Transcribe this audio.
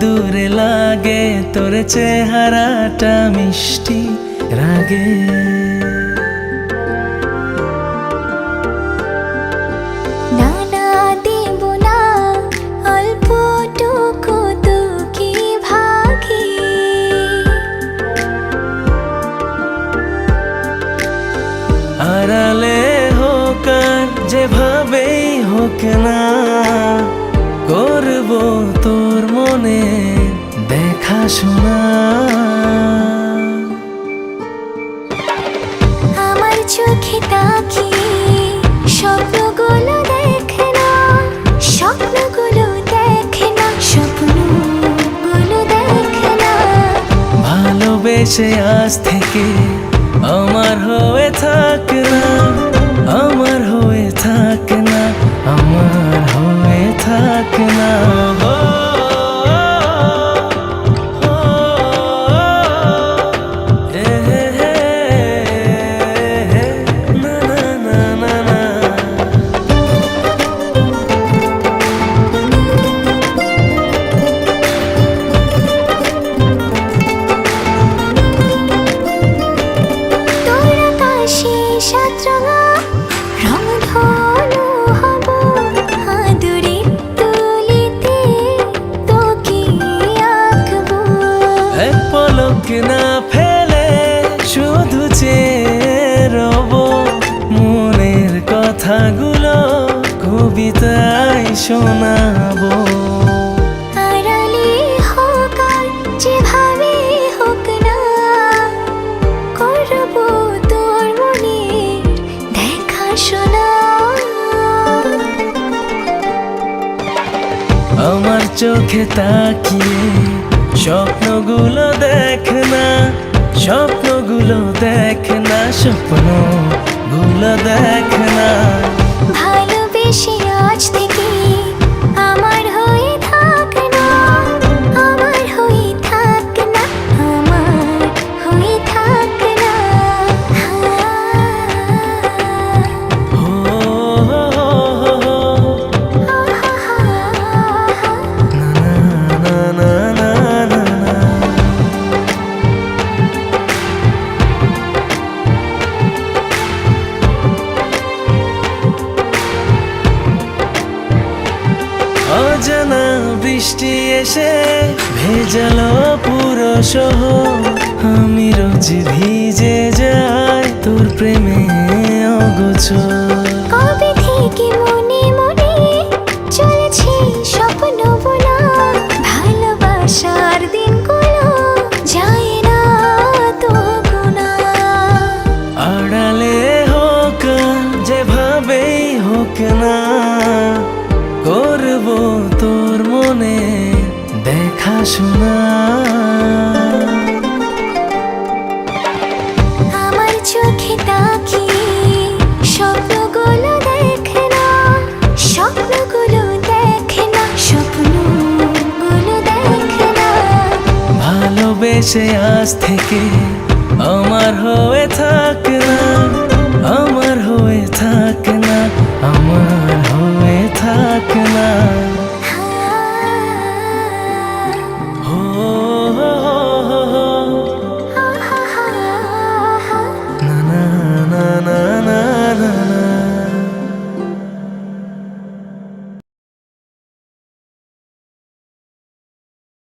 দূরে লাগে তোর চেহারাটা মিষ্টি রাগে। আড়ালে হোক আর যেভাবেই হোক না করব মনে দেখাশোনা আমার চোখে তাকিয়ে স্বপ্নগুলো দেখে না স্বপ্নগুলো দেখে না স্বপ্নগুলো দেখে না। ভালোবেসে আজ থেকে পলক না ফেলে শুধু চেয়ে রব মনের কথাগুলো কবিতায় শোনাবো। আমার চোখে তাকিয়ে স্বপ্নগুলো দেখ না স্বপ্নগুলো দেখ না স্বপ্নগুলো দেখ না ভালোবেসে আজ থেকে বৃষ্টি এসে ভেজালো পুরো সহ আমি রোজ ভিজে যাই তোর প্রেমে অগোচর। দেখাশোনা আমার চোখে তাকিয়ে স্বপ্নগুলো দেখে না স্বপ্নগুলো দেখে না স্বপ্নগুলো দেখে না। ভালোবেসে আজ থেকে।